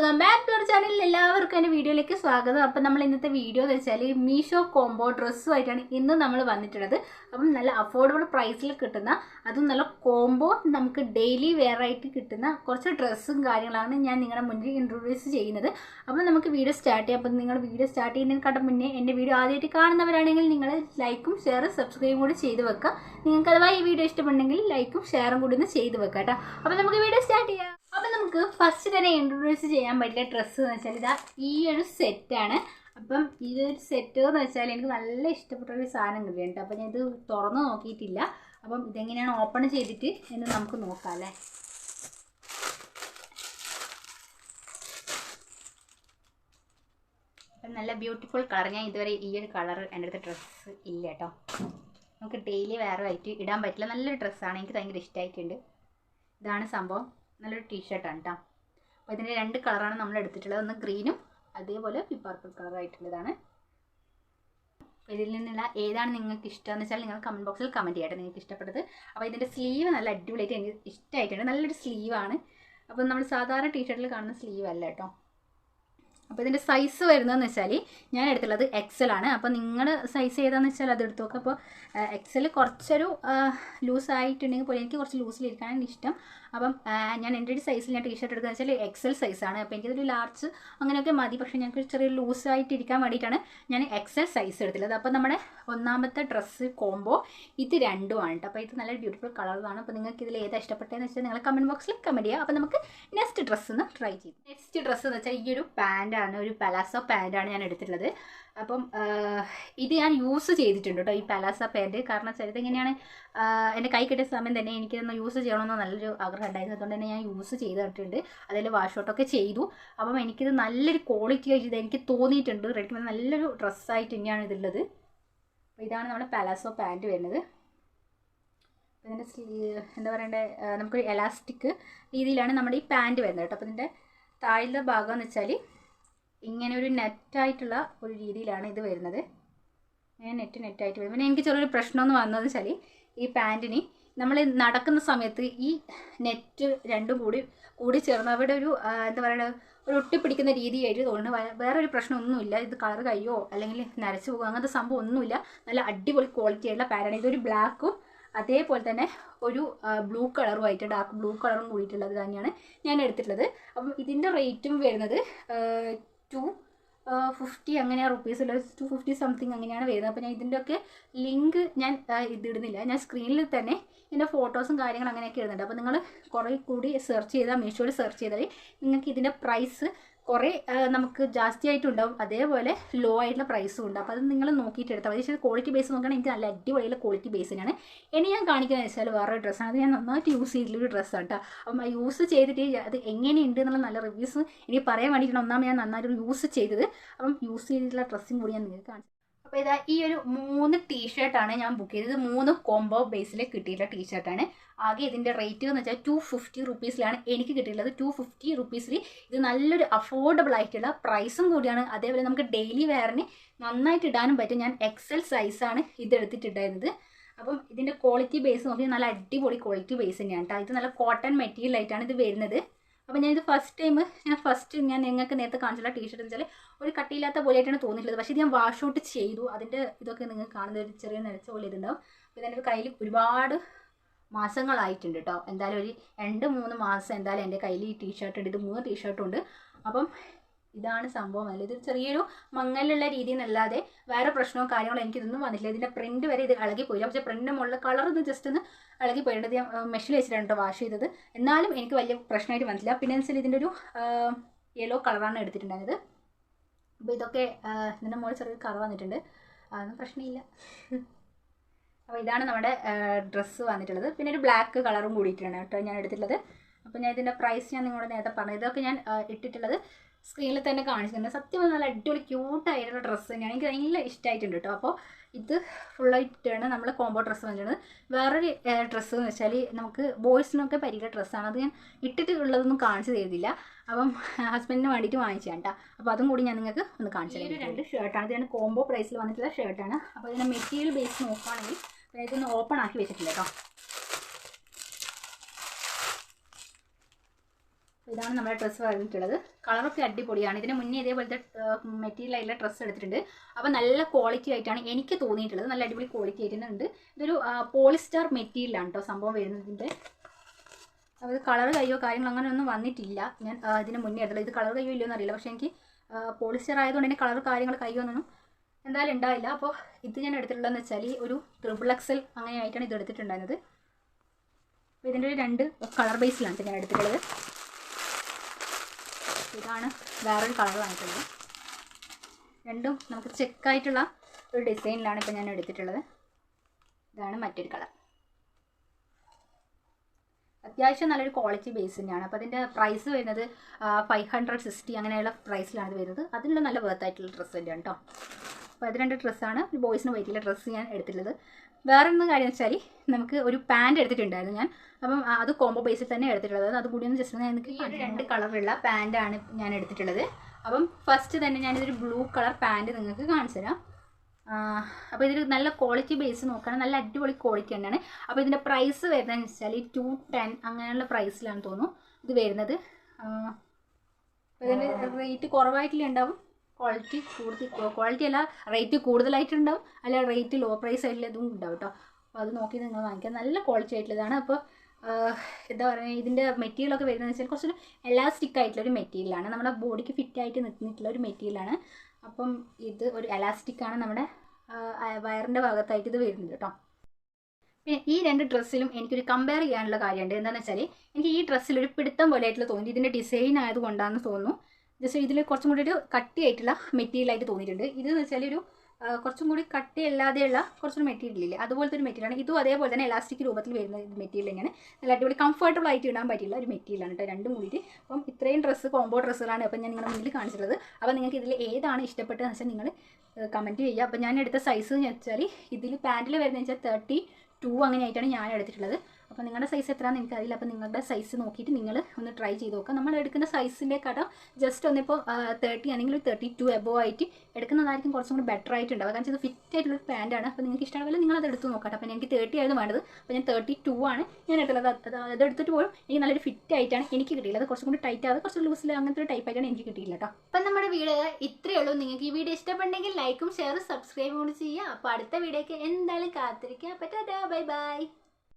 Welcome back to our ചാനലിൽ എല്ലാവർക്കും എന്റെ വീഡിയോയിലേക്ക് സ്വാഗതം. അപ്പം നമ്മൾ ഇന്നത്തെ വീഡിയോ എന്ന് വെച്ചാൽ മീഷോ കോംബോ ഡ്രസ്സുമായിട്ടാണ് ഇന്ന് നമ്മൾ വന്നിട്ടുള്ളത്. അപ്പം നല്ല അഫോർഡബിൾ പ്രൈസിൽ കിട്ടുന്ന അതും നല്ല കോംബോ നമുക്ക് ഡെയിലി വെയർ ആയിട്ട് കിട്ടുന്ന കുറച്ച് ഡ്രസ്സും കാര്യങ്ങളാണ് ഞാൻ നിങ്ങളുടെ മുന്നിൽ ഇൻട്രൊഡ്യൂസ് ചെയ്യുന്നത്. അപ്പം നമുക്ക് വീഡിയോ സ്റ്റാർട്ട് ചെയ്യാം. അപ്പം നിങ്ങൾ വീഡിയോ സ്റ്റാർട്ട് ചെയ്യുന്നതിനെക്കാട്ടും മുന്നേ എന്റെ വീഡിയോ ആദ്യമായിട്ട് കാണുന്നവരാണെങ്കിൽ നിങ്ങൾ ലൈക്കും ഷെയറും സബ്സ്ക്രൈബും കൂടി ചെയ്ത് വെക്കുക. നിങ്ങൾക്ക് അഥവാ ഈ വീഡിയോ ഇഷ്ടമുണ്ടെങ്കിൽ ലൈക്കും ഷെയറും കൂടി ഒന്ന് ചെയ്ത് വെക്കാം കേട്ടോ. അപ്പം നമുക്ക് വീഡിയോ സ്റ്റാർട്ട് ചെയ്യാം. നമുക്ക് ഫസ്റ്റ് തന്നെ ഇൻട്രൊഡ്യൂസ് ചെയ്യാൻ പറ്റിയ ഡ്രസ്സ് എന്ന് വെച്ചാൽ ഇതാ ഈ ഒരു സെറ്റാണ് അപ്പം ഇതൊരു സെറ്റ് എന്ന് വെച്ചാൽ എനിക്ക് നല്ല ഇഷ്ടപ്പെട്ട ഒരു സാധനം കിട്ടിയിട്ടുണ്ട്. അപ്പം ഞാൻ ഇത് തുറന്ന് നോക്കിയിട്ടില്ല. അപ്പം ഇതെങ്ങനെയാണ് ഓപ്പൺ ചെയ്തിട്ട് എന്ന് നമുക്ക് നോക്കാം അല്ലേ? അപ്പം നല്ല ബ്യൂട്ടിഫുൾ കളർ ഞാൻ ഇതുവരെ ഈ ഒരു കളർ എന്റെ അടുത്ത് ഡ്രസ്സ് ഇല്ല കേട്ടോ. നമുക്ക് ഡെയിലി വേറെ ആയിട്ട് ഇടാൻ പറ്റില്ല. നല്ലൊരു ഡ്രസ്സാണ് എനിക്ക് ഭയങ്കര ഇഷ്ടമായിട്ടുണ്ട് ഇതാണ് സംഭവം. നല്ലൊരു ടീഷർട്ടാണ് കേട്ടോ അപ്പോൾ ഇതിന്റെ രണ്ട് കളറാണ് നമ്മൾ എടുത്തിട്ടുള്ളത്. ഒന്ന് ഗ്രീനും അതേപോലെ പർപ്പിൾ കളറായിട്ടുള്ളതാണ് ഇതിൽ നിന്നുള്ള ഏതാണ് നിങ്ങൾക്ക് ഇഷ്ടം എന്ന് വെച്ചാൽ നിങ്ങൾ കമന്റ് ബോക്സിൽ കമന്റ് ചെയ്യട്ടെ നിങ്ങൾക്ക് ഇഷ്ടപ്പെട്ടത്. അപ്പോൾ ഇതിന്റെ സ്ലീവ് നല്ല അടിപൊളിയായിട്ട് എനിക്ക് ഇഷ്ടമായിട്ടുണ്ട്. നല്ലൊരു സ്ലീവാണ് അപ്പോൾ നമ്മൾ സാധാരണ ടീഷർട്ടിൽ കാണുന്ന സ്ലീവ് അല്ല കേട്ടോ അപ്പോൾ ഇതിന്റെ സൈസ് വരുന്നതെന്ന് വെച്ചാൽ ഞാൻ എടുത്തുള്ളത് എക്സൽ ആണ്. അപ്പോൾ നിങ്ങളുടെ സൈസ് ഏതാന്ന് വെച്ചാൽ അത് എടുത്തു നോക്കുക അപ്പോൾ എക്സൽ കുറച്ചൊരു ലൂസ് ആയിട്ടുണ്ടെങ്കിൽ പോലും എനിക്ക് കുറച്ച് ലൂസിലിരിക്കാനാണ് ഇഷ്ടം. അപ്പം ഞാൻ എന്റെ ഒരു സൈസിൽ ഞാൻ ടീഷർട്ട് എടുക്കുക വെച്ചാൽ എക്സൽ സൈസാണ് അപ്പോൾ എനിക്കതൊരു ലാർജ് അങ്ങനെയൊക്കെ മതി. പക്ഷേ ഞങ്ങൾക്ക് ചെറിയ ലൂസായിട്ട് ഇരിക്കാൻ വേണ്ടിയിട്ടാണ് ഞാൻ എക്സൽ സൈസ് എടുത്തുള്ളത് അപ്പോൾ നമ്മുടെ ഒന്നാമത്തെ ഡ്രസ്സ് കോംബോ ഇത് രണ്ടുമാണ് അപ്പോൾ ഇത് നല്ല ബ്യൂട്ടിഫുൾ കളറാണ് അപ്പോൾ നിങ്ങൾക്ക് ഇതിൽ ഏതാ ഇഷ്ടപ്പെട്ടതെന്ന് വെച്ചാൽ നിങ്ങൾ കമന്റ് ബോക്സിൽ കമന്റ് ചെയ്യുക. അപ്പോൾ നമുക്ക് നെക്സ്റ്റ് ഡ്രസ്സ് ഒന്ന് ട്രൈ ചെയ്യാം നെക്സ്റ്റ് ഡ്രസ്സ് എന്ന് വെച്ചാൽ ഈ ഒരു പാന്റാണ് ഒരു പലാസോ പാന്റാണ് ഞാൻ എടുത്തിട്ടുള്ളത്. അപ്പം ഇത് ഞാൻ യൂസ് ചെയ്തിട്ടുണ്ട് കേട്ടോ ഈ പലാസ പാന്റ് കാരണം വെച്ചാൽ എങ്ങനെയാണ് എന്റെ കൈ കിട്ടിയ സമയം തന്നെ എനിക്കിതൊന്ന് യൂസ് ചെയ്യണമെന്ന് നല്ലൊരു ആഗ്രഹം ഉണ്ടായിരുന്നു. അതുകൊണ്ട് തന്നെ ഞാൻ യൂസ് ചെയ്തിട്ടുണ്ട്. അതിൽ വാഷ് ഔട്ടൊക്കെ ചെയ്തു. അപ്പം എനിക്കിത് നല്ലൊരു ക്വാളിറ്റി ആയിട്ട് ഇത് എനിക്ക് തോന്നിയിട്ടുണ്ട്. റെഡിമെയ്ഡ് നല്ലൊരു ഡ്രസ്സായിട്ട് തന്നെയാണ് ഇതുള്ളത്. ഇതാണ് നമ്മുടെ പലാസോ പാന്റ് വരുന്നത്. ഇതിന്റെ എന്താ പറയണ്ടേ നമുക്ക് എലാസ്റ്റിക് രീതിയിലാണ് നമ്മുടെ ഈ പാന്റ് വരുന്നത് കേട്ടോ അപ്പോൾ ഇതിന്റെ താഴ്ന്ന ഭാഗം എന്ന് വെച്ചാൽ ഇങ്ങനെ ഒരു നെറ്റായിട്ടുള്ള ഒരു രീതിയിലാണ് ഇത് വരുന്നത്. ഇങ്ങനെ നെറ്റ് നെറ്റായിട്ട് വരും. പിന്നെ എനിക്ക് ചെറിയൊരു പ്രശ്നമെന്ന് വന്നതെന്ന് വെച്ചാൽ ഈ പാന്റിന് നമ്മൾ നടക്കുന്ന സമയത്ത് ഈ നെറ്റ് രണ്ടും കൂടി കൂടി ചേർന്ന് അവിടെ ഒരു എന്താ പറയുക ഒരു ഒട്ടിപ്പിടിക്കുന്ന രീതിയായിട്ട് തോന്നുന്നു. വേറെ ഒരു പ്രശ്നമൊന്നുമില്ല. ഇത് കളർ കയ്യോ അല്ലെങ്കിൽ നരച്ചു പോകുക അങ്ങനത്തെ സംഭവം ഒന്നുമില്ല. നല്ല അടിപൊളി ക്വാളിറ്റി ആയിട്ടുള്ള പാന്റാണ് ഇതൊരു ബ്ലാക്കും അതേപോലെ തന്നെ ഒരു ബ്ലൂ കളറും ആയിട്ട് ഡാർക്ക് ബ്ലൂ കളറും കൂടിയിട്ടുള്ളത് തന്നെയാണ് ഞാൻ എടുത്തിട്ടുള്ളത്. അപ്പം ഇതിന്റെ റേറ്റും വരുന്നത് ടു ഫിഫ്റ്റി അങ്ങനെ റുപ്പീസിൽ ടു ഫിഫ്റ്റി സംതിങ് അങ്ങനെയാണ് വരുന്നത്. അപ്പോൾ ഞാൻ ഇതിന്റെയൊക്കെ ലിങ്ക് ഞാൻ ഇതിടുന്നില്ല. ഞാൻ സ്ക്രീനിൽ തന്നെ ഇതിന്റെ ഫോട്ടോസും കാര്യങ്ങളും അങ്ങനെയൊക്കെ ഇടുന്നുണ്ട്. അപ്പോൾ നിങ്ങൾ കുറേ കൂടി സെർച്ച് ചെയ്താൽ മീഷോയിൽ സെർച്ച് ചെയ്താൽ നിങ്ങൾക്ക് ഇതിന്റെ പ്രൈസ് കുറേ നമുക്ക് ജാസ്തി ആയിട്ടുണ്ടാവും അതേപോലെ ലോ ആയിട്ടുള്ള പ്രൈസും ഉണ്ട്. അപ്പോൾ അത് നിങ്ങൾ നോക്കിയിട്ട് എടുത്താൽ മതി. പക്ഷേ ക്വാളിറ്റി ബേസ് നോക്കുകയാണെങ്കിൽ എനിക്ക് നല്ല അടിപൊളിയുള്ള ക്വാളിറ്റി ബേസ് തന്നെയാണ്. ഇനി ഞാൻ കാണിക്കുന്നത് വെച്ചാൽ വേറെ ഡ്രസ്സാണ് അത് ഞാൻ നന്നായിട്ട് യൂസ് ചെയ്തിട്ടുള്ള ഡ്രസ്സാണ് കേട്ടോ അപ്പം യൂസ് ചെയ്തിട്ട് അത് എങ്ങനെയുണ്ട് എന്നുള്ള നല്ല റിവ്യൂസ് എനിക്ക് പറയാൻ വേണ്ടിയിട്ടാണ് ഒന്നാമത് ഞാൻ നന്നായിട്ട് യൂസ് ചെയ്തത്. അപ്പം യൂസ് ചെയ്തിട്ടുള്ള ഡ്രസ്സും കൂടി ഞാൻ നിങ്ങൾക്ക് കാണിച്ചു അപ്പോൾ ഇതാ ഈ ഒരു മൂന്ന് ടീഷർട്ടാണ് ഞാൻ ബുക്ക് ചെയ്തത്. മൂന്ന് കോംബോ ബേസിൽ കിട്ടിയിട്ടുള്ള ടീഷർട്ടാണ് ആകെ ഇതിന്റെ റേറ്റ് എന്ന് വെച്ചാൽ ടു ഫിഫ്റ്റി റുപ്പീസിലാണ് എനിക്ക് കിട്ടിയിട്ടുള്ളത്. ടു ഫിഫ്റ്റി റുപ്പീസിൽ ഇത് നല്ലൊരു അഫോർഡബിൾ ആയിട്ടുള്ള പ്രൈസും കൂടിയാണ്. അതേപോലെ നമുക്ക് ഡെയിലി വെയറിന് നന്നായിട്ട് ഇടാനും പറ്റും. ഞാൻ എക്സൽ സൈസാണ് ഇത് എടുത്തിട്ടുണ്ടായിരുന്നത്. അപ്പം ഇതിന്റെ ക്വാളിറ്റി ബേസ് നോക്കി നല്ല അടിപൊളി ക്വാളിറ്റി ബേസ് തന്നെയാണ് കേട്ടോ ഇത് നല്ല കോട്ടൺ മെറ്റീരിയൽ ആയിട്ടാണ് ഇത് വരുന്നത്. അപ്പോൾ ഞാനിത് ഫസ്റ്റ് ടൈം ഞാൻ ഫസ്റ്റ് ഞാൻ നിങ്ങൾക്ക് നേരത്തെ കാണിച്ചുള്ള ടീഷർട്ട് വെച്ചാൽ ഒരു കട്ടിയില്ലാത്ത പോലെയായിട്ടാണ് തോന്നിയിട്ടുള്ളത്. പക്ഷേ ഇത് ഞാൻ വാഷ് ഔട്ട് ചെയ്തു. അതിന്റെ ഇതൊക്കെ നിങ്ങൾക്ക് കാണുന്ന ഒരു ചെറിയ നിലച്ച പോലെ ഇതുണ്ടാവും. അപ്പോൾ ഇതെന്റെ കയ്യിൽ ഒരുപാട് മാസങ്ങളായിട്ടുണ്ട് കേട്ടോ എന്തായാലും ഒരു രണ്ട് മൂന്ന് മാസം എന്തായാലും എന്റെ കയ്യിൽ ഈ ടീഷർട്ട് ഉണ്ട്. ഇത് മൂന്ന് ടീഷർട്ടും ഉണ്ട്. അപ്പം ഇതാണ് സംഭവം. അല്ല? ഇത് ചെറിയൊരു മങ്ങലുള്ള രീതി എന്നല്ലാതെ വേറെ പ്രശ്നമോ കാര്യങ്ങളോ എനിക്കിതൊന്നും വന്നിട്ടില്ല. ഇതിന്റെ പ്രിന്റ് വരെ ഇത് ഇളകി പോയില്ല പക്ഷേ പ്രിന്റിന്റെ മുകളിൽ കളർ ഒന്ന് ജസ്റ്റ് ഒന്ന് ഇളകി പോയിട്ട് ഞാൻ മെഷീൻ വെച്ചിട്ടാണ് വാഷ് ചെയ്തത്. എന്നാലും എനിക്ക് വലിയ പ്രശ്നമായിട്ട് വന്നില്ല പിന്നെ വെച്ചാൽ ഇതിന്റെ ഒരു യെല്ലോ കളറാണ് എടുത്തിട്ടുണ്ടായത് അപ്പോൾ ഇതൊക്കെ ഇതിന്റെ മുകളിൽ ചെറിയൊരു കളർ വന്നിട്ടുണ്ട്. അതൊന്നും പ്രശ്നമില്ല. അപ്പോൾ ഇതാണ് നമ്മുടെ ഡ്രസ്സ് വന്നിട്ടുള്ളത്. പിന്നെ ഒരു ബ്ലാക്ക് കളറും കൂടിയിട്ടാണ് കേട്ടോ ഞാൻ എടുത്തിട്ടുള്ളത്. അപ്പോൾ ഞാൻ ഇതിന്റെ പ്രൈസ് ഞാൻ നിങ്ങളോട് നേരത്തെ പറഞ്ഞു ഇതൊക്കെ ഞാൻ ഇട്ടിട്ടുള്ളത് സ്ക്രീനിൽ തന്നെ കാണിച്ചിട്ടുണ്ട്. സത്യം നല്ല അടിപൊളി ക്യൂട്ടായിട്ടുള്ള ഡ്രസ്സ് തന്നെയാണ്. എനിക്ക് നല്ല ഇഷ്ടമായിട്ടുണ്ട് കേട്ടോ. അപ്പോൾ ഇത് ഫുള്ളായിട്ടാണ് നമ്മൾ കോംബോ ഡ്രസ്സ് വന്നിട്ടുള്ളത്. വേറൊരു ഡ്രസ്സ് എന്ന് വെച്ചാൽ നമുക്ക് ബോയ്സിനൊക്കെ പരിക ഡ്രസ്സാണ്. അത് ഞാൻ ഇട്ടിട്ട് ഉള്ളതൊന്നും കാണിച്ചു തരുന്നില്ല. അപ്പം ഹസ്ബൻഡിന് വേണ്ടിയിട്ട് വാങ്ങിച്ചാണ് കേട്ടോ. അപ്പോൾ അതും കൂടി ഞാൻ നിങ്ങൾക്ക് ഒന്ന് കാണിച്ചു തരാം. രണ്ട് ഷർട്ടാണ് ഇത് ഞാൻ കോംബോ പ്രൈസിൽ വന്നിട്ടുള്ള ഷർട്ടാണ് അപ്പോൾ ഇതിന്റെ മെറ്റീരിയൽ ബേസ് നോക്കുകയാണെങ്കിൽ ഇതൊന്ന് ഓപ്പൺ ആക്കി വെച്ചിട്ടില്ല കേട്ടോ. ഇതാണ് നമ്മുടെ ഡ്രസ്സ് പറഞ്ഞിട്ടുള്ളത് കളറൊക്കെ അടിപൊളിയാണ്. ഇതിന് മുന്നേ ഇതേപോലത്തെ മെറ്റീരിയൽ ആയിട്ടുള്ള ഡ്രസ്സ് എടുത്തിട്ടുണ്ട്. അപ്പോൾ നല്ല ക്വാളിറ്റി ആയിട്ടാണ് എനിക്ക് തോന്നിയിട്ടുള്ളത്. നല്ല അടിപൊളി ക്വാളിറ്റി ആയിട്ടുണ്ട് ഇതൊരു പോളിസ്റ്റർ മെറ്റീരിയലാണ് കേട്ടോ സംഭവം വരുന്നതിന്റെ. അപ്പോൾ ഇത് കളർ കയ്യോ കാര്യങ്ങളോ അങ്ങനെയൊന്നും വന്നിട്ടില്ല. ഞാൻ ഇതിന് മുന്നേ എടുത്തുള്ളത് ഇത് കളർ കയ്യോ ഇല്ലയോ എന്നറിയില്ല പക്ഷേ എനിക്ക് പോളിസ്റ്റർ ആയതുകൊണ്ട് തന്നെ കളർ കാര്യങ്ങൾ കയ്യോ എന്നൊന്നും എന്തായാലും ഉണ്ടാവില്ല അപ്പോൾ ഇത് ഞാൻ എടുത്തിട്ടുള്ളതെന്ന് വെച്ചാൽ ഒരു ട്രിപ്പിൾ എക്സൽ അങ്ങനെയായിട്ടാണ് ഇത് എടുത്തിട്ടുണ്ടായിരുന്നത്. ഇതിന്റെ ഒരു രണ്ട് കളർ ബേസിലാണ് ഞാൻ എടുത്തിട്ടുള്ളത്. ഇതാണ് വേറൊരു കളർ വാങ്ങിയിട്ടുള്ളത് രണ്ടും നമുക്ക് ചെക്കായിട്ടുള്ള ഒരു ഡിസൈനിലാണ് ഇപ്പോൾ ഞാൻ എടുത്തിട്ടുള്ളത്. ഇതാണ് മറ്റൊരു കളർ. അത്യാവശ്യം നല്ലൊരു ക്വാളിറ്റി ബേസ് തന്നെയാണ്. അപ്പോൾ അതിന്റെ പ്രൈസ് വരുന്നത് ഫൈവ് ഹൺഡ്രഡ് സിക്സ്റ്റി അങ്ങനെയുള്ള പ്രൈസിലാണ് വരുന്നത്. അതിനുള്ള നല്ല വർത്ത് ആയിട്ടുള്ള ഡ്രസ്സ് തന്നെയാണ് കേട്ടോ അപ്പോൾ അത് രണ്ട് ഡ്രസ്സാണ് ബോയ്സിന് പറ്റിയുള്ള ഡ്രസ്സ് ഞാൻ എടുത്തിട്ടുള്ളത്. വേറെ ഒന്ന് കാര്യം വെച്ചാൽ നമുക്ക് ഒരു പാന്റ് എടുത്തിട്ടുണ്ടായിരുന്നു ഞാൻ. അപ്പം അത് കോംബോ ബേസിൽ തന്നെ എടുത്തിട്ടുള്ളത്. അത് കൂടി ഒന്ന് ജസ്റ്റ് എനിക്ക് രണ്ട് കളറുള്ള പാന്റാണ് ഞാൻ എടുത്തിട്ടുള്ളത്. അപ്പം ഫസ്റ്റ് തന്നെ ഞാനിതൊരു ബ്ലൂ കളർ പാന്റ് നിങ്ങൾക്ക് കാണിച്ചു തരാം. അപ്പോൾ ഇതിൽ നല്ല ക്വാളിറ്റി ബേസ് നോക്കുകയാണെങ്കിൽ നല്ല അടിപൊളി ക്വാളിറ്റി തന്നെയാണ്. അപ്പോൾ ഇതിന്റെ പ്രൈസ് വരുന്നതെന്ന് വെച്ചാൽ ടു ടെൻ അങ്ങനെയുള്ള പ്രൈസിലാണ് തോന്നുന്നു. ഇത് വരുന്നത്. അപ്പോൾ ഇതിന്റെ റേറ്റ് കുറവായിട്ടില്ല ഉണ്ടാവും? ക്വാളിറ്റി കൂടുതൽ ക്വാളിറ്റി അല്ല റേറ്റ് കൂടുതലായിട്ടുണ്ടാവും. അല്ല റേറ്റ് ലോ പ്രൈസ് ആയിട്ടുള്ള ഇതും ഉണ്ടാവും കേട്ടോ അപ്പോൾ അത് നോക്കി നിങ്ങൾ വാങ്ങിക്കാം നല്ല ക്വാളിറ്റി ആയിട്ടുള്ളതാണ്. അപ്പോൾ എന്താ പറയുക ഇതിന്റെ മെറ്റീരിയലൊക്കെ വരുന്നതെന്ന് വെച്ചാൽ കുറച്ചൊരു എലാസ്റ്റിക് ആയിട്ടുള്ള ഒരു മെറ്റീരിയലാണ് നമ്മുടെ ബോഡിക്ക് ഫിറ്റ് ആയിട്ട് നിൽക്കുന്നിട്ടുള്ള ഒരു മെറ്റീരിയലാണ് അപ്പം ഇത് ഒരു എലാസ്റ്റിക് ആണ് നമ്മുടെ വയറിന്റെ ഭാഗത്തായിട്ട് ഇത് വരുന്നത് കേട്ടോ പിന്നെ ഈ രണ്ട് ഡ്രസ്സിലും എനിക്കൊരു കമ്പയർ ചെയ്യാനുള്ള കാര്യമുണ്ട്. എന്താണെന്ന് വെച്ചാൽ എനിക്ക് ഈ ഡ്രസ്സിൽ ഒരു പിടുത്തം പോലെ ആയിട്ടുള്ള തോന്നി ഇതിന്റെ ഡിസൈൻ ആയതുകൊണ്ടാണെന്ന് തോന്നുന്നു. ജസ്റ്റ് ഇതിൽ കുറച്ചും കൂടി ഒരു കട്ടിയായിട്ടുള്ള മെറ്റീരിയൽ ആയിട്ട് തോന്നിയിട്ടുണ്ട്. ഇതെന്ന് വെച്ചാൽ ഒരു കുറച്ചും കൂടി കട്ടിയല്ലാതെയുള്ള കുറച്ചൊരു മെറ്റീരിയൽ ഇല്ലേ? അതുപോലത്തെ ഒരു മെറ്റീരിയലാണ് ഇതും അതേപോലെ തന്നെ ഇലാസ്റ്റിക് രൂപത്തിൽ വരുന്ന മെറ്റീരിയൽ തന്നെയാണ്. നല്ല അടിപൊളി കംഫർട്ടബിൾ ആയിട്ട് ഇടാൻ പറ്റിയുള്ള ഒരു മെറ്റീരിയലാണ് കേട്ടോ രണ്ടും കൂടിയിട്ട് അപ്പം ഇത്രയും ഡ്രസ്സ് കോംബോ ഡ്രസ്സുകളാണ് അപ്പം ഞാൻ നിങ്ങളുടെ മുന്നിൽ കാണിച്ചിട്ടുള്ളത്. അപ്പോൾ നിങ്ങൾക്ക് ഇതിൽ ഏതാണ് ഇഷ്ടപ്പെട്ടതെന്ന് വെച്ചാൽ നിങ്ങൾ കമന്റ് ചെയ്യുക. അപ്പോൾ ഞാൻ എടുത്ത സൈസ് എന്ന് വെച്ചാൽ ഇതിൽ പാന്റിൽ വരുന്നത് വെച്ചാൽ തേർട്ടി ടു അങ്ങനെ ആയിട്ടാണ് ഞാൻ എടുത്തിട്ടുള്ളത്. അപ്പോൾ നിങ്ങളുടെ സൈസ് എത്രയാണെന്ന് എനിക്കറിയില്ല. അപ്പോൾ നിങ്ങളുടെ സൈസ് നോക്കിയിട്ട് നിങ്ങൾ ഒന്ന് ട്രൈ ചെയ്ത് നോക്കുക നമ്മൾ എടുക്കുന്ന സൈസിന്റെ കട ജസ്റ്റ് ഒന്നിപ്പോൾ തേർട്ടി ആണെങ്കിൽ തേർട്ടി ടു എബോ ആയിട്ട് എടുക്കുന്നതായിരിക്കും കുറച്ചും കൂടി ബെറ്റർ ആയിട്ടുണ്ടാവുക. കാരണം ഇത് ഫിറ്റ് ആയിട്ടുള്ള ഒരു പാന്റാണ് അപ്പോൾ നിങ്ങൾക്ക് ഇഷ്ടമാവില്ല നിങ്ങൾ അത് എടുത്ത് നോക്കട്ടെ. അപ്പോൾ എനിക്ക് തേർട്ടി ആയിരുന്നു വേണ്ടത്. അപ്പോൾ ഞാൻ തേർട്ടി ടു ആണ് ഞാൻ എടുത്തുള്ളത് അത് എടുത്തിട്ട് പോലും എനിക്ക് നല്ലൊരു ഫിറ്റ് ആയിട്ടാണ് എനിക്ക് കിട്ടിയില്ല അത് കുറച്ചും കൂടി ടൈറ്റ് ആവുക. കുറച്ച് ലൂസിൽ അങ്ങനത്തെ ഒരു ടൈപ്പ് ആയിട്ടാണ് എനിക്ക് കിട്ടിയില്ല കേട്ടോ അപ്പം നമ്മുടെ വീഡിയോ ഇത്രയേ ഉള്ളൂ. നിങ്ങൾക്ക് ഈ വീഡിയോ ഇഷ്ടപ്പെട്ടെങ്കിൽ ലൈക്കും ഷെയറും സബ്സ്ക്രൈബും കൂടി ചെയ്യുക. അപ്പോൾ അടുത്ത വീഡിയോക്ക് എന്തായാലും കാത്തിരിക്കുക പറ്റാതെ ബൈ ബൈ.